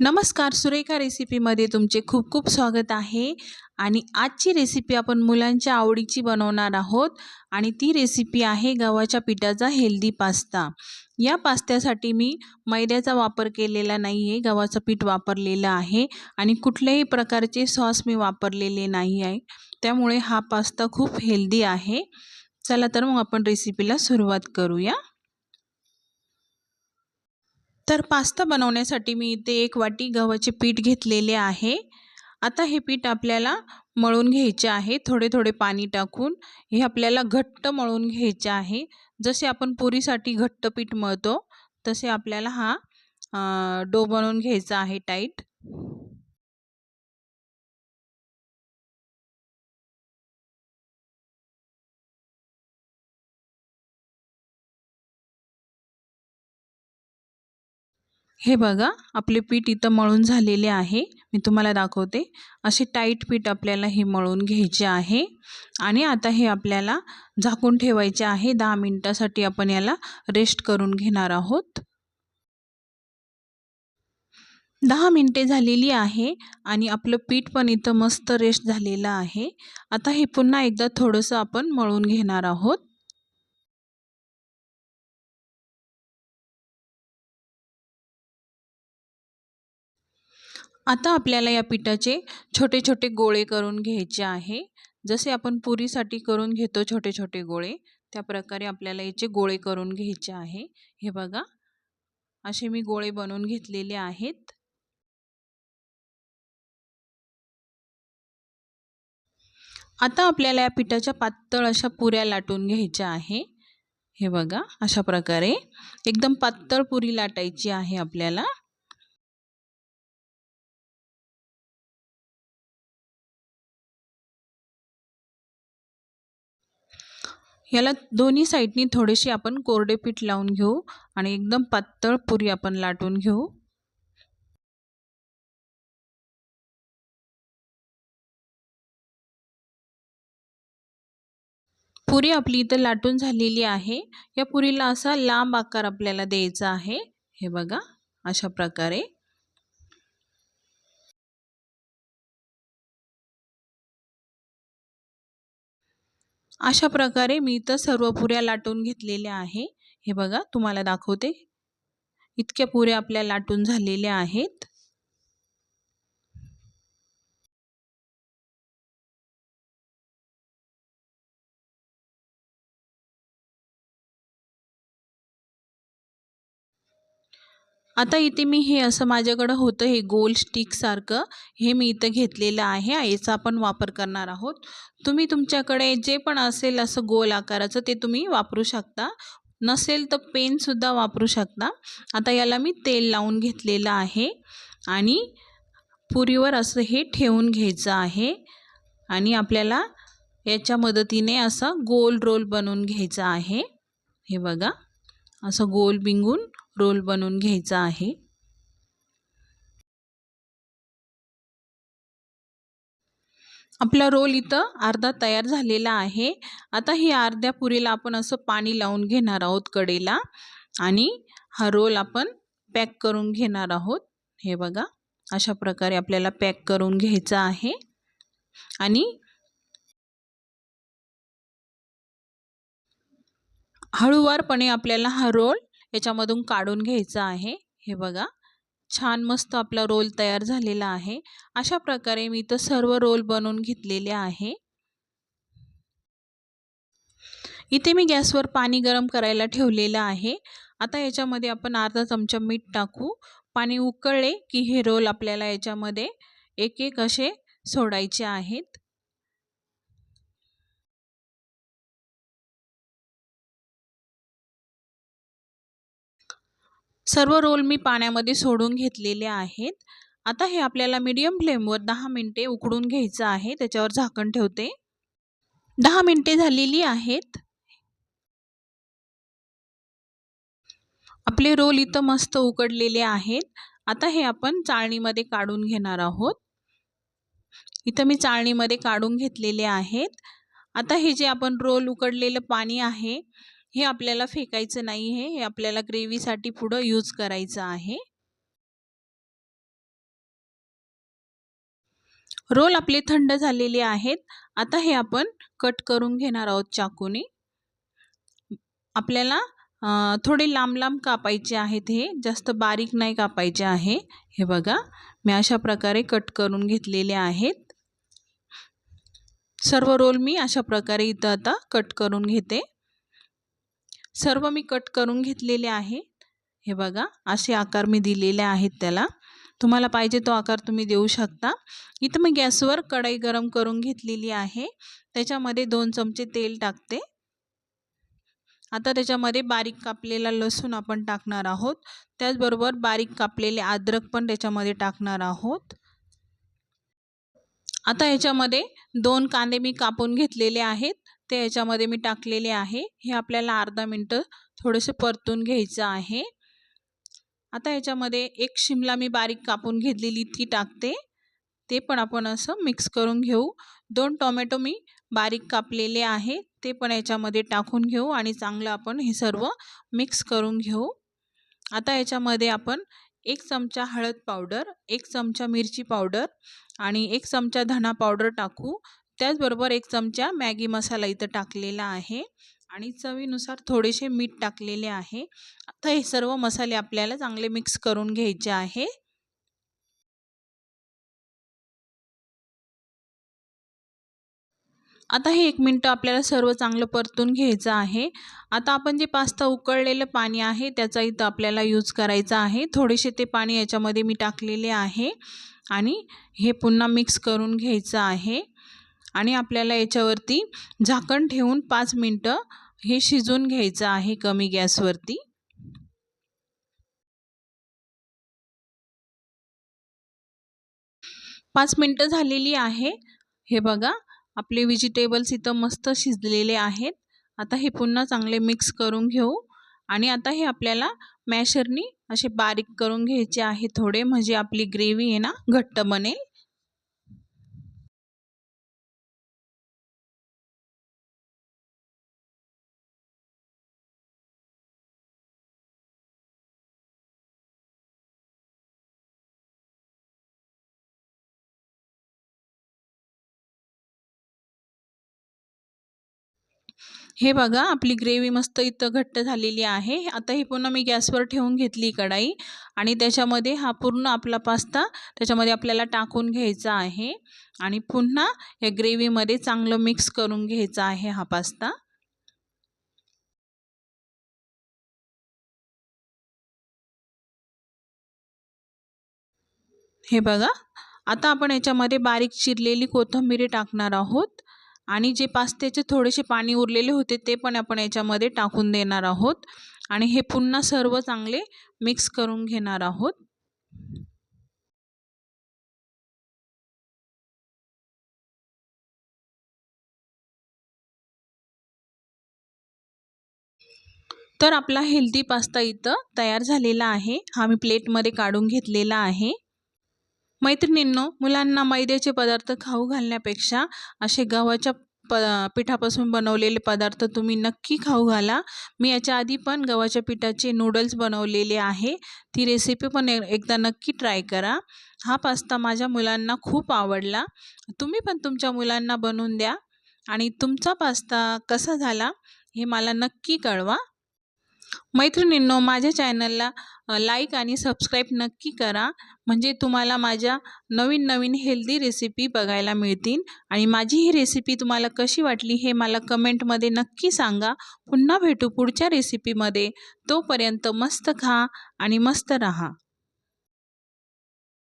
नमस्कार सुरेखा रेसिपीमध्ये तुमचे खूप खूप स्वागत आहे. आणि आजची रेसिपी आपण मुलांच्या आवडीची बनवणार आहोत. आणि ती रेसिपी आहे गव्हाच्या पिठाचा हेल्दी पास्ता या पास्त्यासाठी मी मैद्याचा वापर केलेला नाही आहे गव्हाचं पीठ वापरलेलं आहे. आणि कुठल्याही प्रकारचे सॉस मी वापरलेले नाही आहे त्यामुळे हा पास्ता खूप हेल्दी आहे. चला तर मग आपण रेसिपीला सुरुवात करूया. तर पास्ता बनवण्यासाठी मी इथे एक वाटी गव्हाचे पीठ घेतलेले आहे. आता हे पीठ आपल्याला मळून घ्यायचे आहे. थोडे थोडे पाणी टाकून हे आपल्याला घट्ट मळून घ्यायचे आहे. जसे आपण पुरीसाठी घट्ट पीठ मळतो तसे आपल्याला हा डो बनवून घ्यायचा आहे टाईट. हे बघा आपले पीठ इथं मळून झालेले आहे. मी तुम्हाला दाखवते. असे टाईट पीठ आपल्याला हे मळून घ्यायचे आहे. आणि आता हे आपल्याला झाकून ठेवायचे आहे. दहा मिनटासाठी आपण याला रेस्ट करून घेणार आहोत. दहा मिनटे झालेली आहे आणि आपलं पीठ पण इथं मस्त रेस्ट झालेलं आहे. आता हे पुन्हा एकदा थोडंसं आपण मळून घेणार आहोत. आता आपल्याला या पिठाचे छोटे छोटे गोळे करून घ्यायचे आहे. जसे आपण पुरीसाठी करून घेतो छोटे छोटे गोळे त्या प्रकारे आपल्याला याचे गोळे करून घ्यायचे आहे. हे बघा. असे मी गोळे बनवून घेतलेले आहेत. आता आपल्याला या पिठाच्या पातळ अशा पुऱ्या लाटून घ्यायच्या आहे. हे बघा. अशा प्रकारे. एकदम पातळ पुरी लाटायची आहे आपल्याला. याला दोन्ही साईडनी थोडेसे आपण कोरडे पीठ लावून घेऊ आणि एकदम पातळ पुरी आपण लाटून घेऊ. पुरी आपली इथं लाटून झालेली आहे. या पुरीला असा लांब आकार आपल्याला द्यायचा आहे. हे बघा अशा प्रकारे. अशा प्रकारे मी इथं सर्व पुऱ्या लाटून घेतलेल्या आहे. हे बघा तुम्हाला दाखवते. इतक्या पुऱ्या आपल्या लाटून झालेल्या आहेत. आता इथे मी हे असं माझ्याकडं होतं हे गोल स्टिकसारखं हे मी इथं घेतलेलं आहे. याचा आपण वापर करणार आहोत. तुम्ही तुमच्याकडे जे पण असेल असं गोल आकाराचं ते तुम्ही वापरू शकता. नसेल तर पेनसुद्धा वापरू शकता. आता याला मी तेल लावून घेतलेलं आहे. आणि पुरीवर असं हे ठेवून घ्यायचं आहे. आणि आपल्याला याच्या मदतीने असं गोल रोल बनवून घ्यायचा आहे. हे बघा. असं गोल बिंगून रोल बनवून घ्यायचा आहे. आपला रोल इथं अर्धा तयार झालेला आहे. आता ही अर्ध्या पुरीला आपण असं पाणी लावून घेणार आहोत कडेला आणि हा रोल आपण पॅक करून घेणार आहोत. हे बघा अशा प्रकारे आपल्याला पॅक करून घ्यायचा आहे. आणि हळूवारपणे आपल्याला हा रोल याच्यामधून काढून घ्यायचं आहे. हे बघा. छान मस्त आपला रोल तयार झालेला आहे. अशा प्रकारे मी तर सर्व रोल बनवून घेतलेले आहे. इथे मी गॅसवर पाणी गरम करायला ठेवलेलं आहे. आता याच्यामध्ये आपण अर्धा चमचा मीठ टाकू. पाणी उकळले की हे रोल आपल्याला याच्यामध्ये एक एक असे सोडायचे आहेत. सर्व रोल मी पाण्यामध्ये सोडून घेतलेले आहेत. आता हे आपल्याला मीडियम फ्लेमवर दहा मिनटे उकडून घ्यायचं आहे. त्याच्यावर झाकण ठेवते. दहा मिनटे झालेली आहेत. आपले रोल इथं मस्त उकडलेले आहेत. आता हे आपण चाळणीमध्ये काढून घेणार आहोत. इथं मी चाळणीमध्ये काढून घेतलेले आहेत. आता हे जे आपण रोल उकडलेलं पाणी आहे हे आपल्याला फेकायचं नाही आहे हे आपल्याला ग्रेव्हीसाठी पुढं यूज करायचं आहे. रोल आपले थंड झालेले आहेत. आता हे आपण कट करून घेणार आहोत चाकूने. आपल्याला थोडे लांब लांब कापायचे आहेत हे. जास्त बारीक नाही कापायचे आहे. हे बघा मी अशा प्रकारे कट करून घेतलेले आहेत. सर्व रोल मी अशा प्रकारे इथं आता कट करून घेते. सर्व मी कट करून घेतलेले आहे. हे बघा असे आकार मी दिलेले आहेत त्याला. तुम्हाला पाहिजे तो आकार तुम्ही देऊ शकता. इथं मी गॅसवर कढई गरम करून घेतलेली आहे. त्याच्यामध्ये दोन चमचे तेल टाकते. आता त्याच्यामध्ये बारीक कापलेला लसूण आपण टाकणार आहोत. त्याचबरोबर बारीक कापलेले अद्रक पण त्याच्यामध्ये टाकणार आहोत. आता याच्यामध्ये दोन कांदे मी कापून घेतलेले आहेत. ते याच्यामध्ये मी टाकलेले आहे. हे आपल्याला अर्धा मिनटं थोडेसे परतून घ्यायचं आहे. आता याच्यामध्ये एक शिमला मी बारीक कापून घेतलेली ती टाकते. ते पण आपण असं मिक्स करून घेऊ. दोन टोमॅटो मी बारीक कापलेले आहे. ते पण याच्यामध्ये टाकून घेऊ आणि चांगलं आपण हे सर्व मिक्स करून घेऊ. आता याच्यामध्ये आपण एक चमचा हळद पावडर एक चमचा मिरची पावडर आणि एक चमचा धना पावडर टाकू. त्याचबरोबर एक चमचा मॅगी मसाला इथं टाकलेला आहे आणि चवीनुसार थोडेसे मीठ टाकलेले आहे. आता हे सर्व मसाले आपल्याला चांगले मिक्स करून घ्यायचे आहे. आता हे एक मिनटं आपल्याला सर्व चांगलं परतून घ्यायचं आहे. आता आपण जे पास्ता उकळलेलं पाणी आहे त्याचा इथं आपल्याला यूज करायचा आहे. थोडेसे ते पाणी याच्यामध्ये मी टाकलेले आहे. आणि हे पुन्हा मिक्स करून घ्यायचं आहे. आणि आपल्याला याच्यावरती झाकण ठेवून पाच मिनटं हे शिजून घ्यायचं आहे कमी गॅसवरती. पाच मिनटं झालेली आहे. हे बघा आपले व्हेजिटेबल्स इथं मस्त शिजलेले आहेत. आता हे पुन्हा चांगले मिक्स करून घेऊ. आणि आता हे आपल्याला मॅशरनी असे बारीक करून घ्यायचे आहे थोडे म्हणजे आपली ग्रेव्ही आहे ना घट्ट बनेल. हे बघा आपली ग्रेव्ही मस्त इथं घट्ट झालेली आहे. आता ही पुन्हा मी गॅसवर ठेवून घेतली कढाई आणि त्याच्यामध्ये हा पूर्ण आपला पास्ता त्याच्यामध्ये आपल्याला टाकून घ्यायचा आहे आणि पुन्हा या ग्रेव्हीमध्ये चांगलं मिक्स करून घ्यायचा आहे हा पास्ता. हे बघा आता आपण याच्यामध्ये बारीक चिरलेली कोथिंबीर टाकणार आहोत. आणि जे पास्त्याचे थोडेसे पाणी उरलेले होते ते पण आपण याच्यामध्ये टाकून देणार आहोत. आणि हे पुन्हा सर्व चांगले मिक्स करून घेणार आहोत. तर आपला हेल्दी पास्ता इथं तयार झालेला आहे. हा मी प्लेटमध्ये काढून घेतलेला आहे. मैत्रिणींनो मुलांना मैद्याचे पदार्थ खाऊ घालण्यापेक्षा असे गव्हाच्या प पिठापासून बनवलेले पदार्थ तुम्ही नक्की खाऊ घाला. मी याच्या आधी पण गव्हाच्या पिठाचे नूडल्स बनवलेले आहे. ती रेसिपी पण एकदा नक्की ट्राय करा. हा पास्ता माझ्या मुलांना खूप आवडला. तुम्ही पण तुमच्या मुलांना बनवून द्या. आणि तुमचा पास्ता कसा झाला हे मला नक्की कळवा. मैत्रिणींनो माझ्या चॅनलला लाईक आणि सबस्क्राईब नक्की करा. म्हणजे तुम्हाला माझ्या नवीन नवीन हेल्दी रेसिपी बघायला मिळतील. आणि माझी ही रेसिपी तुम्हाला कशी वाटली हे मला कमेंटमध्ये नक्की सांगा. पुन्हा भेटू पुढच्या रेसिपीमध्ये तोपर्यंत मस्त खा आणि मस्त रहा.